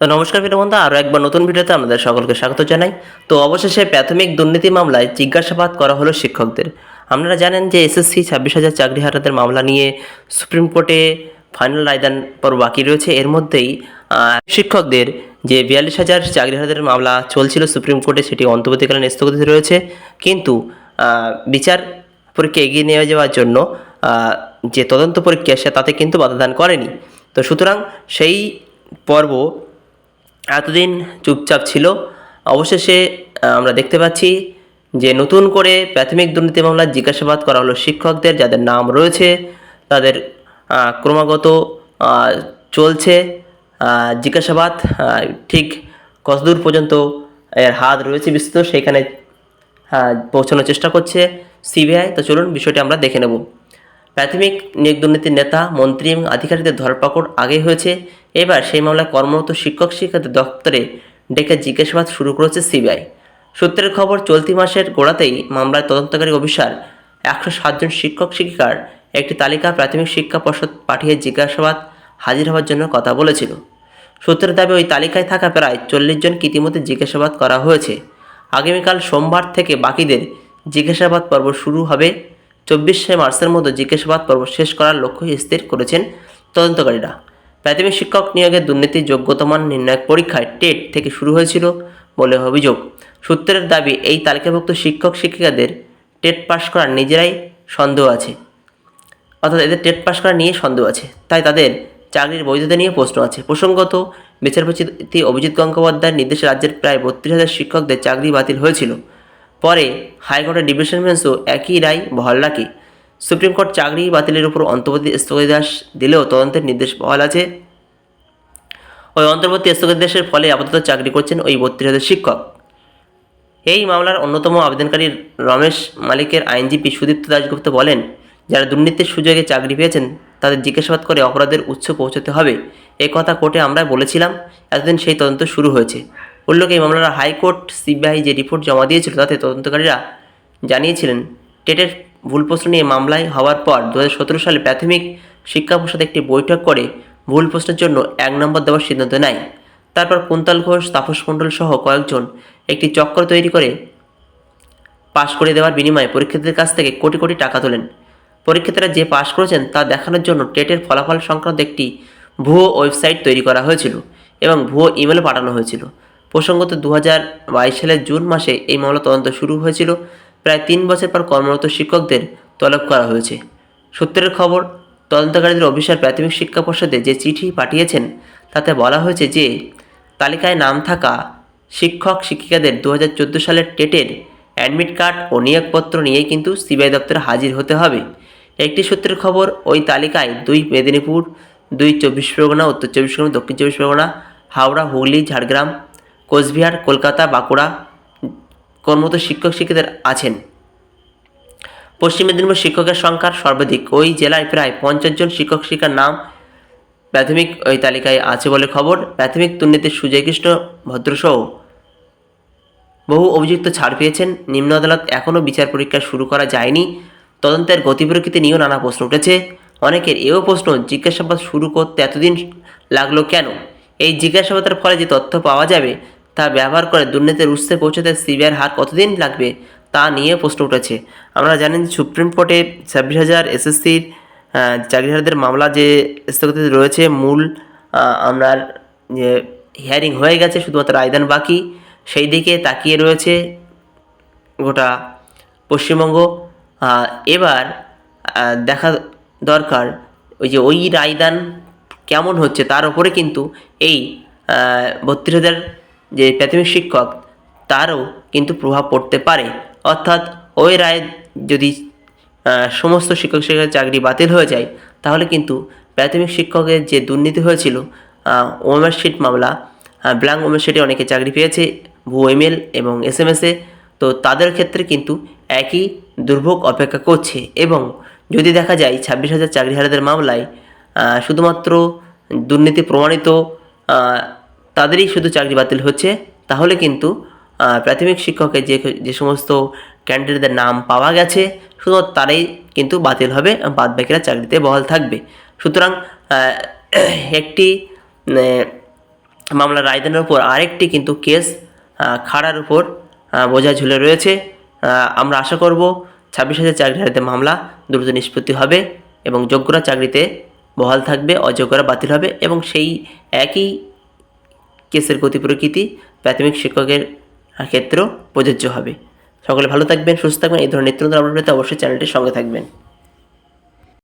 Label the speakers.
Speaker 1: তো নমস্কার প্রিয় বন্ধু আরও একবার নতুন ভিডিওতে আপনাদের সকলকে স্বাগত জানাই। তো অবশেষে প্রাথমিক দুর্নীতি মামলায় জিজ্ঞাসাবাদ করা হলো শিক্ষকদের। আপনারা জানেন যে এসএসসি ছাব্বিশ হাজার চাকরি হারাদের মামলা নিয়ে সুপ্রিম কোর্টে ফাইনাল রায়দান পর বাকি রয়েছে। এর মধ্যেই শিক্ষকদের যে বিয়াল্লিশ হাজার চাকরি হারাদের মামলা চলছিল সুপ্রিম কোর্টে, সেটি অন্তর্বর্তীকালীন স্থগিত রয়েছে। কিন্তু বিচার পরীক্ষা এগিয়ে নিয়ে যাওয়ার জন্য যে তদন্ত পরীক্ষা সে তাতে কিন্তু বাধাদান করেনি। তো সুতরাং সেই পর্ব এতদিন চুপচাপ ছিল। অবশেষে আমরা দেখতে পাচ্ছি যে নতুন করে প্রাথমিক দুর্নীতি মামলার জিজ্ঞাসাবাদ করা হলো শিক্ষকদের, যাদের নাম রয়েছে, তাদের ক্রমাগত চলছে। জিজ্ঞাসাবাদ ঠিক কতদূর পর্যন্ত এর হাত রয়েছে বিস্তৃত সেখানে হ্যাঁ পৌঁছানোর চেষ্টা করছে সিবিআই। তো চলুন বিষয়টি আমরা দেখে নেব। প্রাথমিক নিয়োগ দুর্নীতির নেতা, মন্ত্রী এবং আধিকারিকদের ধরপাকড় আগে হয়েছে। এবার সেই মামলায় কর্মরত শিক্ষক শিক্ষার্থী দপ্তরে ডেকে জিজ্ঞাসাবাদ শুরু করেছে সিবিআই। সূত্রের খবর, চলতি মাসের গোড়াতেই মামলার তদন্তকারী অফিসার একশো সাতজন শিক্ষক শিক্ষিকার একটি তালিকা প্রাথমিক শিক্ষা পর্ষদ পাঠিয়ে জিজ্ঞাসাবাদ হাজির হওয়ার জন্য কথা বলেছিল। সূত্রের দাবি, ওই তালিকায় থাকা প্রায় চল্লিশ জনকে ইতিমধ্যে জিজ্ঞাসাবাদ করা হয়েছে। আগামীকাল সোমবার থেকে বাকিদের জিজ্ঞাসাবাদ পর্ব শুরু হবে। চব্বিশে মার্চের মতো জিজ্ঞাসাবাদ পর্ব শেষ করার লক্ষ্য স্থির করেছেন তদন্তকারীরা। প্রাথমিক শিক্ষক নিয়োগের দুর্নীতির যোগ্যতামান নির্ণায়ক পরীক্ষায় টেট থেকে শুরু হয়েছিল বলে অভিযোগ। সূত্রের দাবি, এই তালিকাভুক্ত শিক্ষক শিক্ষিকাদের টেট পাশ করার নিজেরাই সন্দেহ আছে। অর্থাৎ এদের টেট পাস করা নিয়ে সন্দেহ আছে। তাই তাদের চাকরির বৈধতা নিয়ে প্রশ্ন আছে। প্রসঙ্গত, বিচারপতি অভিজিৎ গঙ্গোপাধ্যায়ের নির্দেশে রাজ্যের প্রায় বত্রিশ হাজার শিক্ষকদের চাকরি বাতিল হয়েছিল। পরে হাইকোর্টের ডিভিশন বেঞ্চও একই রায় বহাল রাখে। সুপ্রিম কোর্ট চাকরি বাতিলের উপর অন্তর্বর্তী স্থগিতাদেশ দিলেও তদন্তের নির্দেশ বহাল আছে। ওই অন্তর্বর্তী স্থগিতাদেশের ফলে আপাতত চাকরি করছেন ওই বত্রিশ শিক্ষক। এই মামলার অন্যতম আবেদনকারী রমেশ মালিকের আইনজীবী সুদীপ্ত দাশগুপ্ত বলেন, যারা দুর্নীতির সুযোগে চাকরি পেয়েছেন, তাদের জিজ্ঞাসাবাদ করে অপরাধের উৎস পৌঁছতে হবে। এ কথা কোর্টে আমরা বলেছিলাম, এতদিন সেই তদন্ত শুরু হয়েছে। উল্লেখ, এই মামলার হাইকোর্ট সিবিআই যে রিপোর্ট জমা দিয়েছিল, তাতে তদন্তকারীরা জানিয়েছিলেন, টেটের ভুল প্রশ্ন নিয়ে মামলায় হওয়ার পর দু হাজার সতেরো সালে প্রাথমিক শিক্ষা পরিষদ একটি বৈঠক করে ভুল প্রশ্নের জন্য এক নম্বর দেওয়ার সিদ্ধান্ত নেয়। তারপর কুন্তল ঘোষ, তাপস মণ্ডল সহ কয়েকজন একটি চক্র তৈরি করে পাশ করে দেওয়ার বিনিময়ে পরীক্ষার্থীদের কাছ থেকে কোটি কোটি টাকা তোলেন। পরীক্ষার্থীরা যে পাশ করেছেন তা দেখানোর জন্য টেটের ফলাফল সংক্রান্ত একটি ভুয়ো ওয়েবসাইট তৈরি করা হয়েছিল এবং ভুয়ো ইমেলও পাঠানো হয়েছিল। প্রসঙ্গত দু হাজার বাইশ সালের জুন মাসে এই মামলা তদন্ত শুরু হয়েছিল। প্রায় তিন বছর পর কর্মরত শিক্ষকদের তলব করা হয়েছে। সূত্রের খবর, তদন্তকারীদের অফিসার প্রাথমিক শিক্ষা পর্ষদে যে চিঠি পাঠিয়েছেন, তাতে বলা হয়েছে যে, তালিকায় নাম থাকা শিক্ষক, শিক্ষিকাদের দু হাজার চোদ্দ সালের টেটের অ্যাডমিট কার্ড ও নিয়োগপত্র নিয়েই কিন্তু সিবিআই দপ্তরে হাজির হতে হবে। একটি সূত্রের খবর, ওই তালিকায় দুই মেদিনীপুর, দুই চব্বিশ পরগনা, উত্তর চব্বিশ পরগনা, দক্ষিণ চব্বিশ পরগনা, হাওড়া, হুগলি, ঝাড়গ্রাম, কোচবিহার, কলকাতা, বাঁকুড়া কর্মরত শিক্ষক শিক্ষিকাদের আছেন। পশ্চিম মেদিনীপুর শিক্ষকের সংখ্যা সর্বাধিক। ওই জেলায় প্রায় পঞ্চাশ জন শিক্ষক শিক্ষার নাম প্রাথমিক ওই তালিকায় আছে বলে খবর। প্রাথমিক দুর্নীতির সুজয় কৃষ্ণ ভদ্রসহ বহু অভিযুক্ত ছাড় পেয়েছেন। নিম্ন আদালত এখনও বিচার পরীক্ষা শুরু করা যায়নি। তদন্তের গতি প্রকৃতি নিয়েও নানা প্রশ্ন উঠেছে। অনেকের এও প্রশ্ন, জিজ্ঞাসাবাদ শুরু করতে এতদিন লাগল কেন? এই জিজ্ঞাসাবাদের ফলে যে তথ্য পাওয়া যাবে তা ব্যবহার করে দুর্নীতির উৎসে পৌঁছতে সিবিআইয়ের হার কতদিন লাগবে তা নিয়ে প্রশ্ন উঠেছে। আমরা জানেন সুপ্রিম কোর্টে ছাব্বিশ হাজার এসএসসির চাকরিহারদের মামলা যে স্থগিত রয়েছে, মূল আপনার যে হিয়ারিং হয়ে গেছে, শুধুমাত্র আয়দান বাকি, সেই দিকে তাকিয়ে রয়েছে গোটা পশ্চিমবঙ্গ। এবার দেখা দরকার ওই যে ওই রায়দান কেমন হচ্ছে, তার উপরে কিন্তু এই বত্রিশ হাজার যে প্রাথমিক শিক্ষক, তারও কিন্তু প্রভাব পড়তে পারে। অর্থাৎ ওই রায় যদি সমস্ত শিক্ষক শিক্ষকের চাকরি বাতিল হয়ে যায়, তাহলে কিন্তু প্রাথমিক শিক্ষকের যে দুর্নীতি হয়েছিল ওমের শিট মামলা ব্ল্যাঙ্ক ওমের শিটে অনেকে চাকরি পেয়েছে, ভুয়ো ইমেল এবং এস এম এসে তো তাদের ক্ষেত্রে কিন্তু একই দুর্ভোগ অপেক্ষা করছে এবং যদি দেখা যায় ছাব্বিশ হাজার চাকরিহারাদের মামলায় শুধুমাত্র দুর্নীতি প্রমাণিত তাদেরই শুধু চাকরি বাতিল হচ্ছে, তাহলে কিন্তু প্রাথমিক শিক্ষকের যে যে সমস্ত ক্যান্ডিডেটদের নাম পাওয়া গেছে শুধুমাত্র তারাই কিন্তু বাতিল হবে বাদ বাকিরা চাকরিতে বহাল থাকবে। সুতরাং একটি মামলার রায়দানের উপর আরেকটি কিন্তু কেস খাড়ার উপর বোঝা ঝুলে রয়েছে। আমরা আশা করব ছাব্বিশ হাজার চাকরিহারাদের মামলা দ্রুত নিষ্পত্তি হবে এবং যোগ্যরা চাকরিতে বহাল থাকবে, অযোগ্যরা বাতিল হবে এবং সেই একই কেসের গতি প্রকৃতি, প্রাথমিক শিক্ষকের ক্ষেত্রেও প্রযোজ্য হবে। সকলে ভালো থাকবেন, সুস্থ থাকবেন, এই ধরনের নিত্য নতুন আপডেট অবশ্যই চ্যানেলটির সঙ্গে থাকবেন।